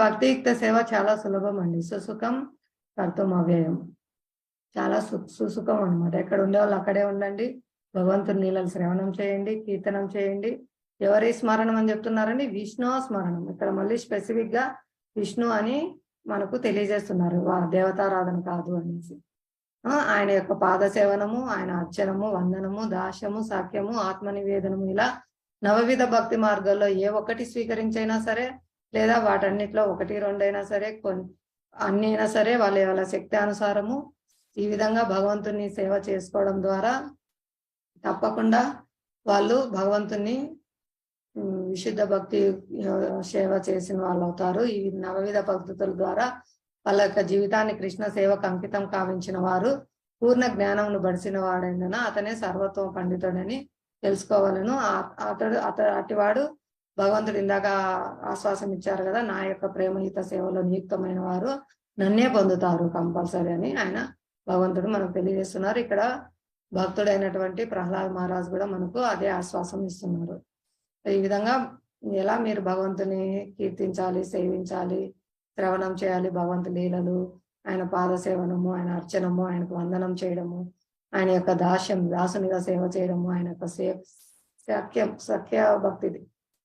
భక్తియుక్త సేవ చాలా సులభం అండి. సుసుఖం కర్తం అవ్యయం చాలా సు సుసుఖం అనమాట ఎక్కడ ఉండేవాళ్ళు అక్కడే ఉండండి. భగవంతుని నీళ్ళని శ్రవణం చేయండి కీర్తనం చేయండి. ఎవరి స్మరణం అని చెప్తున్నారండి? విష్ణు స్మరణం. ఇక్కడ మళ్ళీ స్పెసిఫిక్గా విష్ణు అని మనకు తెలియజేస్తున్నారు. వా- దేవతారాధన కాదు అనేసి. ఆయన యొక్క పాద సేవనము ఆయన అర్చనము వందనము దాస్యము సాఖ్యము ఆత్మ నివేదనము ఇలా నవవిధ భక్తి మార్గాల్లో ఏ ఒక్కటి స్వీకరించైనా సరే లేదా వాటన్నిటిలో ఒకటి రెండైనా సరే కొన్ని అన్ని అయినా సరే వాళ్ళ వాళ్ళ శక్తి అనుసారము ఈ విధంగా భగవంతుని సేవ చేసుకోవడం ద్వారా తప్పకుండా వాళ్ళు భగవంతుని విశుద్ధ భక్తి సేవ చేసిన వాళ్ళు అవుతారు. ఈ నవవిధ పద్ధతుల ద్వారా వాళ్ళ యొక్క జీవితాన్ని కృష్ణ సేవకు అంకితం కావించిన వారు పూర్ణ జ్ఞానంను బడిసిన వాడైన అతనే సర్వత్వ పండితుడని తెలుసుకోవాలను అతడు అతడు అటివాడు భగవంతుడు ఇందాక ఆశ్వాసం ఇచ్చారు కదా నా యొక్క ప్రేమహిత సేవలో నియుక్తమైన వారు నన్నే పొందుతారు కంపల్సరీ అని ఆయన భగవంతుడు మనకు తెలియజేస్తున్నారు. ఇక్కడ భక్తుడైనటువంటి ప్రహ్లాద్ మహారాజ్ కూడా మనకు అదే ఆశ్వాసం ఇస్తున్నారు. ఈ విధంగా ఎలా మీరు భగవంతుని కీర్తించాలి సేవించాలి శ్రవణం చేయాలి భగవంతు లీలలు ఆయన పాద సేవనము ఆయన అర్చనము ఆయనకు వందనం చేయడము ఆయన యొక్క దాస్యం దాసునిగా సేవ చేయడము ఆయన యొక్క సే సఖ్యం సఖ్య భక్తి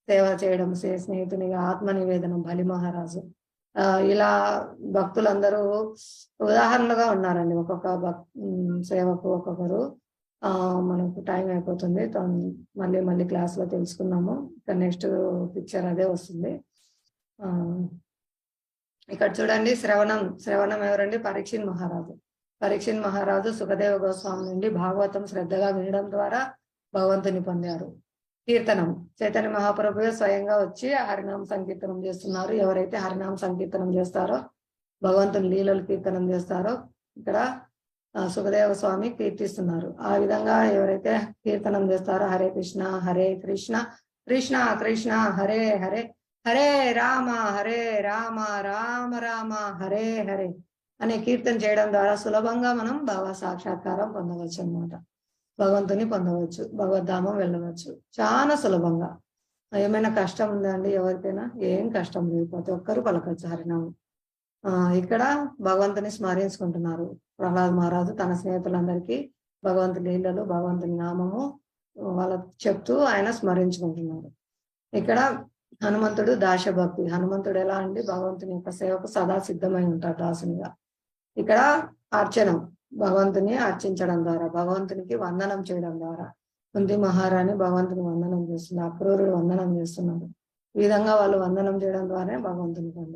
సేవ చేయడం సే స్నేహితునిగా ఆత్మ నివేదనం బలి మహారాజు. ఆ ఇలా భక్తులందరూ ఉదాహరణలుగా ఉన్నారండి. ఒక్కొక్క భక్ సేవకు ఒక్కొక్కరు. ఆ మనకు టైం అయిపోతుంది. మళ్ళీ మళ్ళీ క్లాస్లో తెలుసుకున్నాము ఇక్కడ నెక్స్ట్ పిక్చర్ అదే వస్తుంది. ఆ ఇక్కడ చూడండి శ్రవణం. శ్రవణం ఎవరండి? పరీక్షిన్ మహారాజు. పరీక్షిన్ మహారాజు సుఖదేవ గోస్వామి నుండి భాగవతం శ్రద్ధగా వినడం ద్వారా భగవంతుని పొందారు. కీర్తనం. చైతన్య మహాప్రభు స్వయంగా వచ్చి హరినామ సంకీర్తనం చేస్తున్నారు. ఎవరైతే హరినామ సంకీర్తనం చేస్తారో భగవంతుని లీలలు కీర్తనం చేస్తారో ఇక్కడ ఆ, సుఖదేవ స్వామి కీర్తిస్తున్నారు. ఆ విధంగా ఎవరైతే కీర్తనం చేస్తారో హరే కృష్ణ హరే కృష్ణ కృష్ణ కృష్ణ హరే హరే హరే రామ హరే రామ రామ రామ హరే హరే అనే కీర్తన చేయడం ద్వారా సులభంగా మనం భగవ సాక్షాత్కారం పొందవచ్చు అన్నమాట భగవంతుని పొందవచ్చు భగవద్ధామం వెళ్ళవచ్చు. చాలా సులభంగా. ఏమైనా కష్టం ఉందండి ఎవరికైనా? ఏం కష్టం లేదు. ప్రతి ఒక్కరు పలకచ్చు హరినామం ఆ ఇక్కడ భగవంతుని స్మరించుకుంటున్నారు. ప్రహ్లాద్ మహారాజు తన స్నేహితులందరికీ భగవంతుని లీలలు భగవంతుని నామము వాళ్ళ చెప్తూ ఆయన స్మరించుకుంటున్నారు. ఇక్కడ హనుమంతుడు దాశభక్తి. హనుమంతుడు ఎలా అండి? భగవంతుని యొక్క సేవకు సదా సిద్ధమై ఉంటారు దాసునిగా. ఇక్కడ అర్చనం. భగవంతుని అర్చించడం ద్వారా భగవంతునికి వందనం చేయడం ద్వారా. కుంతి మహారాణి భగవంతుని వందనం చేస్తున్నారు అక్రూరుడు వందనం చేస్తున్నారు. ఈ విధంగా వాళ్ళు వందనం చేయడం ద్వారా భగవంతుని పొందారు